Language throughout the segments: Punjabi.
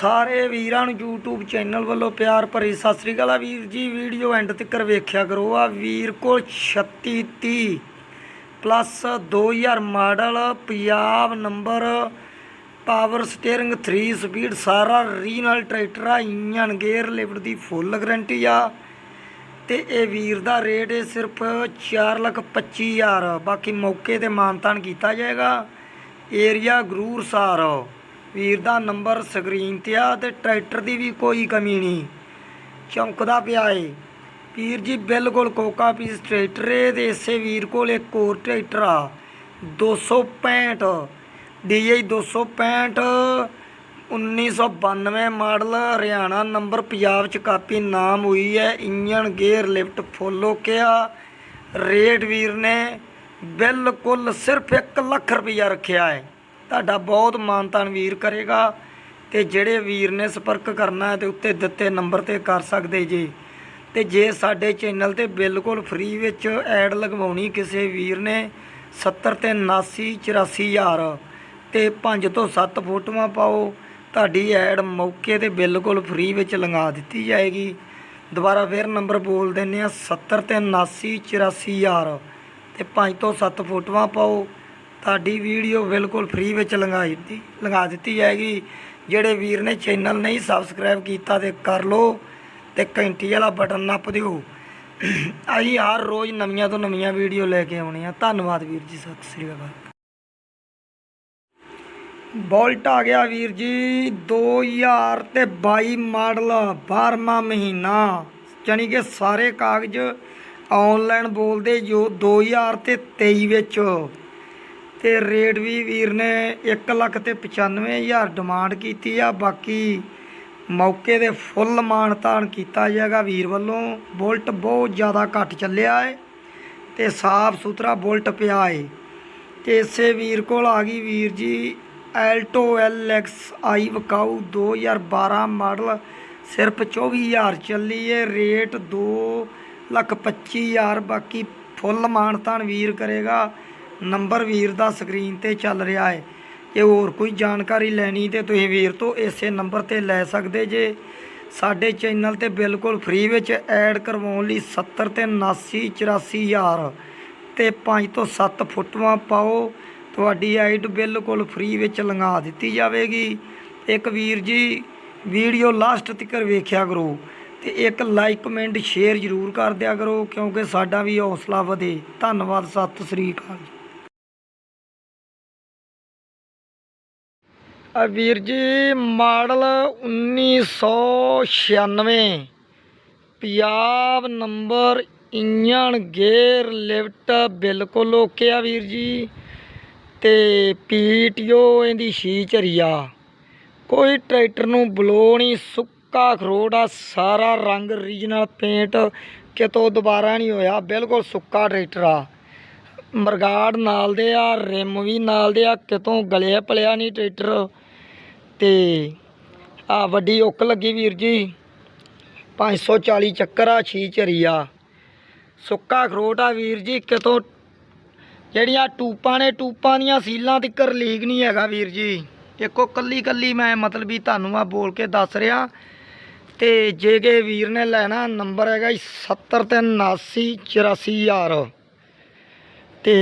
ਸਾਰੇ ਵੀਰਾਂ ਨੂੰ YouTube ਚੈਨਲ ਵੱਲੋਂ ਪਿਆਰ ਭਰੀ ਸਤਿ ਸ੍ਰੀ ਅਕਾਲ ਆ ਵੀਰ ਜੀ ਵੀਡੀਓ ਐਂਡ ਤੱਕ ਵੇਖਿਆ ਕਰੋ ਆ ਵੀਰ ਕੋਲ 3630 plus 2000 model Punjab number power steering 3 speed ਸਾਰਾ ਰੀਨਲ ਟਰੈਕਟਰ ਆ ਇੰਜਨ ਗੇਅਰ ਲਿਫਟ ਦੀ ਫੁੱਲ ਗਾਰੰਟੀ ਆ। ਤੇ ਇਹ ਵੀਰ ਦਾ ਰੇਟ ਹੈ ਸਿਰਫ 425000 ਬਾਕੀ ਮੌਕੇ ਤੇ ਮਾਨਤਾਨ ਕੀਤਾ ਜਾਏਗਾ। ਏਰੀਆ ਗਰੂਰ ਸਾਰ। ਵੀਰ ਦਾ ਨੰਬਰ ਸਕਰੀਨ ਤੇ ਆ ਤੇ ਟਰੈਕਟਰ ਦੀ ਵੀ ਕੋਈ ਕਮੀ ਨਹੀਂ। ਚੌਂਕਦਾ ਪਿਆ ਏ। ਵੀਰ ਜੀ, ਬਿਲਕੁਲ ਕੋਕਾ ਪੀਸ ਟਰੈਕਟਰ ਏ ਤੇ ਇਸੇ ਵੀਰ ਕੋਲ ਇੱਕ ਹੋਰ ਟਰੈਕਟਰ ਆ। 265 DI 265 1992 model, Haryana number Punjab ਚ ਕਾਪੀ ਨਾਮ ਹੋਈ ਹੈ। Engine gear, lift, full okay ਆ। ਰੇਟ ਵੀਰ ਨੇ ਬਿਲਕੁਲ ਸਿਰਫ 1 ਲੱਖ ਰੁਪਈਆ ਰੱਖਿਆ ਹੈ ਤੁਹਾਡਾ ਬਹੁਤ ਮਾਨਤਾਨ ਵੀਰ ਕਰੇਗਾ ਤੇ ਜਿਹੜੇ ਵੀਰ ਨੇ ਸੰਪਰਕ ਕਰਨਾ ਹੈ ਤੇ ਉੱਤੇ ਦਿੱਤੇ ਨੰਬਰ ਤੇ ਕਰ ਸਕਦੇ ਜੀ। ਤੇ ਜੇ ਸਾਡੇ ਚੈਨਲ ਤੇ ਬਿਲਕੁਲ ਫ੍ਰੀ ਵਿੱਚ ਐਡ ਲਗਵਾਉਣੀ ਕਿਸੇ ਵੀਰ ਨੇ 70 ਤੇ 79 84000 ਤੇ 5 ਤੋਂ 7 ਫੋਟੋਆਂ ਪਾਓ, ਤੁਹਾਡੀ ਐਡ ਮੌਕੇ ਤੇ ਬਿਲਕੁਲ ਫ੍ਰੀ ਵਿੱਚ ਲਗਾ ਦਿੱਤੀ ਜਾਏਗੀ। ਦੁਬਾਰਾ ਫਿਰ ਨੰਬਰ ਬੋਲ ਦਿੰਨੇ ਆ 70 ਤੇ 79 84000 ਤੇ 5 ਤੋਂ 7 ਫੋਟੋਆਂ ਪਾਓ। ਤੁਹਾਡੀ ਵੀਡੀਓ ਬਿਲਕੁਲ ਫ੍ਰੀ ਵਿੱਚ ਲੰਗਾਈ ਦਿੱਤੀ ਲਗਾ ਦਿੱਤੀ ਜਾਏਗੀ। ਜਿਹੜੇ ਵੀਰ ਨੇ ਚੈਨਲ ਨਹੀਂ ਸਬਸਕ੍ਰਾਈਬ ਕੀਤਾ ਤੇ ਕਰ ਲਓ ਤੇ ਘੰਟੀ ਵਾਲਾ ਬਟਨ ਨੱਪ ਦਿਓ। ਅਸੀਂ ਹਰ ਰੋਜ਼ ਨਵੀਆਂ ਤੋਂ ਨਵੀਆਂ ਵੀਡੀਓ ਲੈ ਕੇ ਆਉਣੀਆਂ ਧੰਨਵਾਦ ਵੀਰ ਜੀ, ਸਤਿ ਸ੍ਰੀ ਅਕਾਲ। ਬੋਲਟ ਆ ਗਿਆ ਵੀਰ ਜੀ 2000 ਤੇ 22 ਮਾਡਲ 12ਵਾਂ ਮਹੀਨਾ। ਜਾਣੀ ਕਿ ਸਾਰੇ ਕਾਗਜ਼ ਆਨਲਾਈਨ ਬੋਲਦੇ ਜੋ 2000 ਤੇ 23 ਵਿੱਚ। ਤੇ ਰੇਟ ਵੀ ਵੀਰ ਨੇ 1 ਲੱਖ ਤੇ 95000 ਡਿਮਾਂਡ ਕੀਤੀ ਆ, ਬਾਕੀ ਮੌਕੇ ਦੇ ਫੁੱਲ ਮਾਨਤਾਨ ਕੀਤਾ ਜਾਏਗਾ ਵੀਰ ਵੱਲੋਂ। ਬੁਲਟ ਬਹੁਤ ਜ਼ਿਆਦਾ ਘੱਟ ਚੱਲਿਆ ਏ ਤੇ ਸਾਫ਼ ਸੁਥਰਾ ਬੁਲਟ ਪਿਆ ਏ। ਤੇ ਇਸੇ ਵੀਰ ਕੋਲ ਆ ਗਈ ਵੀਰ ਜੀ, ਐਲਟੋ ਐਲਐਕਸ ਆਈ ਵਕਾਊ 2012 ਮਾਡਲ। ਸਿਰਫ 24000 ਚੱਲੀ ਏ, ਰੇਟ 2 ਲੱਖ 25000 ਬਾਕੀ ਫੁੱਲ ਮਾਨਤਾਨ ਵੀਰ ਕਰੇਗਾ। ਨੰਬਰ ਵੀਰ ਦਾ ਸਕਰੀਨ ਤੇ ਚੱਲ ਰਿਹਾ ਹੈ। ਜੇ ਹੋਰ ਕੋਈ ਜਾਣਕਾਰੀ ਲੈਣੀ ਤੇ ਤੁਸੀਂ ਵੀਰ ਤੋਂ ਇਸੇ ਨੰਬਰ ਤੇ ਲੈ ਸਕਦੇ ਜੇ। ਸਾਡੇ ਚੈਨਲ ਤੇ ਬਿਲਕੁਲ ਫ੍ਰੀ ਵਿੱਚ ਐਡ ਕਰਵਾਉਣ ਲਈ 70 ਤੇ 79 84000 ਤੇ 5 ਤੋਂ 7 ਫੋਟੋਆਂ ਪਾਓ। ਤੁਹਾਡੀ ਆਈਡ ਬਿਲਕੁਲ ਫ੍ਰੀ ਵਿੱਚ ਲੰਘਾ ਦਿੱਤੀ ਜਾਵੇਗੀ। ਇੱਕ ਵੀਰ ਜੀ, ਵੀਡੀਓ ਲਾਸਟ ਤੱਕ ਵੇਖਿਆ ਕਰੋ ਤੇ ਇੱਕ ਲਾਈਕ, ਕਮੈਂਟ, ਸ਼ੇਅਰ ਜ਼ਰੂਰ ਕਰ ਦਿਆ ਕਰੋ ਕਿਉਂਕਿ ਸਾਡਾ ਵੀ ਹੌਸਲਾ ਵਧੇ। ਧੰਨਵਾਦ, ਸਤਿ ਸ੍ਰੀ ਅਕਾਲ ਆ ਵੀਰ ਜੀ, model 1996 Punjab number engine gear lift ਬਿਲਕੁਲ ਓਕੇ ਆ ਵੀਰ ਜੀ। ਤੇ ਪੀਟੀਓ ਇਹਦੀ ਛੀ ਝਰੀਆ ਕੋਈ ਟਰੈਕਟਰ ਨੂੰ ਬਲੋ ਨਹੀਂ, ਸੁੱਕਾ ਖਰੋੜ ਆ, ਸਾਰਾ ਰੰਗ ਰੀਜਨਲ ਪੇਂਟ ਕਿਤੋਂ ਦੁਬਾਰਾ ਨਹੀਂ ਹੋਇਆ, ਬਿਲਕੁਲ ਸੁੱਕਾ ਟਰੈਕਟਰ ਆ। ਮਰਗਾੜ ਨਾਲ ਦੇ ਆ, ਰਿਮ ਵੀ ਨਾਲ ਦੇ ਆ, ਕਿਤੋਂ ਗਲਿਆ ਪਲਿਆ ਨਹੀਂ ਟਰੈਕਟਰ। ਤੇ ਆ ਵੱਡੀ ਉੱਕ ਲੱਗੀ ਵੀਰ ਜੀ 540 ਚੱਕਰ ਆ, ਛੀ ਝਰੀ ਸੁੱਕਾ ਖਰੋਟ ਆ ਵੀਰ ਜੀ, ਕਿਤੋਂ ਜਿਹੜੀਆਂ ਟੂਪਾਂ ਨੇ, ਟੂਪਾਂ ਦੀਆਂ ਸੀਲਾਂ ਤਿੱਕਰ ਲੀਕ ਨਹੀਂ ਹੈਗਾ ਵੀਰ ਜੀ। ਇੱਕੋ ਕੱਲੀ ਕੱਲੀ ਮੈਂ ਮਤਲਬ ਵੀ ਤੁਹਾਨੂੰ ਆ ਬੋਲ ਕੇ ਦੱਸ ਰਿਹਾ। ਤੇ ਜੇ ਕੇ ਵੀਰ ਨੇ ਲੈਣਾ, ਨੰਬਰ ਹੈਗਾ ਜੀ 70 ਤੇ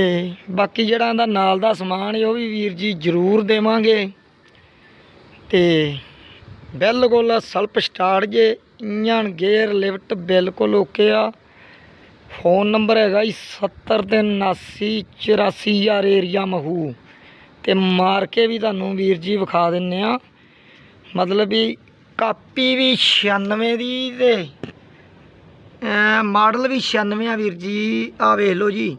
ਬਾਕੀ ਜਿਹੜਾ ਇਹਦਾ ਨਾਲ ਦਾ ਸਮਾਨ ਹੈ ਉਹ ਵੀ ਵੀਰ ਜੀ ਜ਼ਰੂਰ ਦੇਵਾਂਗੇ। ਤੇ ਬਿਲਕੁਲ ਸਲਪ ਸਟਾਰਟ ਜੇ ਇੰਜਨ ਗੇਅਰ, ਲਿਫਟ ਬਿਲਕੁਲ ਓਕੇ ਆ। ਫੋਨ ਨੰਬਰ ਹੈਗਾ ਜੀ 70 ਤੇ 79 84000 ਏਰੀਆ ਮਹੂ। ਤੇ ਮਾਰ ਕੇ ਵੀ ਤੁਹਾਨੂੰ ਵੀਰ ਜੀ ਵਿਖਾ ਦਿੰਨੇ ਆ। ਮਤਲਬ ਵੀ ਕਾਪੀ ਵੀ 96 ਦੀ ਤੇ ਮਾਡਲ ਵੀ 96 ਆ ਵੀਰ ਜੀ। ਆ ਵੇਖ ਲਓ ਜੀ।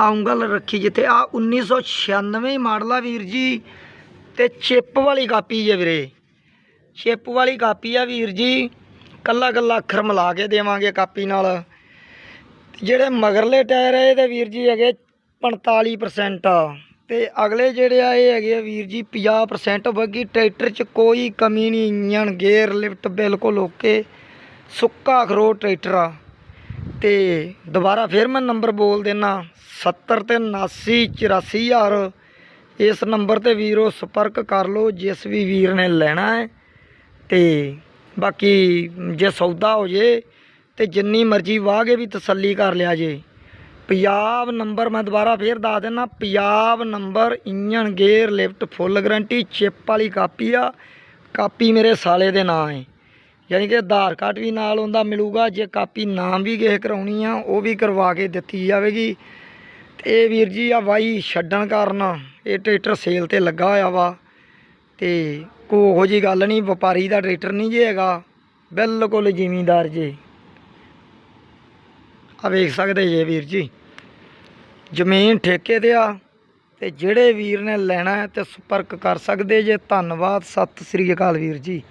ਆ ਉਂਗਲ ਰੱਖੀ ਜਿੱਥੇ ਆ 1996 ਮਾਡਲ ਆ ਵੀਰ ਜੀ ਤੇ ਚਿੱਪ ਵਾਲੀ ਕਾਪੀ ਹੈ ਵੀਰੇ। ਚਿੱਪ ਵਾਲੀ ਕਾਪੀ ਆ ਵੀਰ ਜੀ। ਕੱਲਾ ਕੱਲਾ ਅੱਖਰ ਮਿਲਾ ਕੇ ਦੇਵਾਂਗੇ ਕਾਪੀ ਨਾਲ। ਜਿਹੜੇ ਮਗਰਲੇ ਟਾਇਰ ਆ ਇਹਦੇ ਵੀਰ ਜੀ ਹੈਗੇ 45% ਤੇ ਅਗਲੇ ਜਿਹੜੇ ਆ, ਇਹ ਹੈਗੇ ਆ ਵੀਰ ਜੀ 50% ਬੱਗੀ ਟਰੈਕਟਰ 'ਚ ਕੋਈ ਕਮੀ ਨਹੀਂ। ਇੰਜਣ, ਗੇਅਰ, ਲਿਫਟ ਬਿਲਕੁਲ ਓਕੇ। ਸੁੱਕਾ ਖਰੋ ਟਰੈਕਟਰ ਆ। ਤੇ ਦੁਬਾਰਾ ਫਿਰ ਮੈਂ ਨੰਬਰ ਬੋਲ ਦੇਣਾ 70 ਤੇ 79 84000 ਇਸ ਨੰਬਰ ਤੇ ਵੀਰੋ ਸੰਪਰਕ ਕਰ ਲਓ, ਜਿਸ ਵੀ ਵੀਰ ਨੇ ਲੈਣਾ ਹੈ। ਤੇ ਬਾਕੀ ਜੇ ਸੌਦਾ ਹੋ ਜੇ, ਤੇ ਜਿੰਨੀ ਮਰਜ਼ੀ ਵਾਹ ਵੀ ਤਸੱਲੀ ਕਰ ਲਿਆ ਜੇ। ਪੰਜਾਬ ਨੰਬਰ ਮੈਂ ਦੁਬਾਰਾ ਫੇਰ ਦੱਸ ਦਿੰਦਾ Punjab number, engine, gear, lift, full guarantee, chip ਵਾਲੀ ਕਾਪੀ ਆ। ਕਾਪੀ ਮੇਰੇ ਸਾਲੇ ਦੇ ਨਾਂ ਹੈ। ਯਾਨੀ ਕਿ ਆਧਾਰ ਕਾਰਡ ਵੀ ਨਾਲ ਹੁੰਦਾ ਮਿਲੂਗਾ, ਜੇ ਕਾਪੀ ਨਾਮ ਵੀ ਕਿਸੇ ਕਰਾਉਣੀ ਆ, ਉਹ ਵੀ ਕਰਵਾ ਕੇ ਦਿੱਤੀ ਜਾਵੇਗੀ। ਤੇ ਇਹ ਵੀਰ ਜੀ ਆ ਵਾਈ ਛੱਡਣ ਕਾਰਨ ਇਹ ਟਰੈਕਟਰ ਸੇਲ ਤੇ ਲੱਗਾ ਹੋਇਆ ਵਾ। ਤੇ ਕੋਈ ਉਹੋ ਜੀ ਗੱਲ ਨਹੀਂ, ਵਪਾਰੀ ਦਾ ਟਰੈਕਟਰ ਨਹੀਂ ਜੇ ਹੈਗਾ, ਬਿਲਕੁਲ ਜ਼ਿਮੀਂਦਾਰ ਜੇ। ਆ ਵੇਖ ਸਕਦੇ ਜੇ ਵੀਰ ਜੀ। ਜ਼ਮੀਨ ਠੇਕੇ ਤੇ ਆ, ਤੇ ਜਿਹੜੇ ਵੀਰ ਨੇ ਲੈਣਾ ਹੈ ਤੇ ਸੰਪਰਕ ਕਰ ਸਕਦੇ ਜੇ। ਧੰਨਵਾਦ, ਸਤਿ ਸ੍ਰੀ ਅਕਾਲ ਵੀਰ ਜੀ।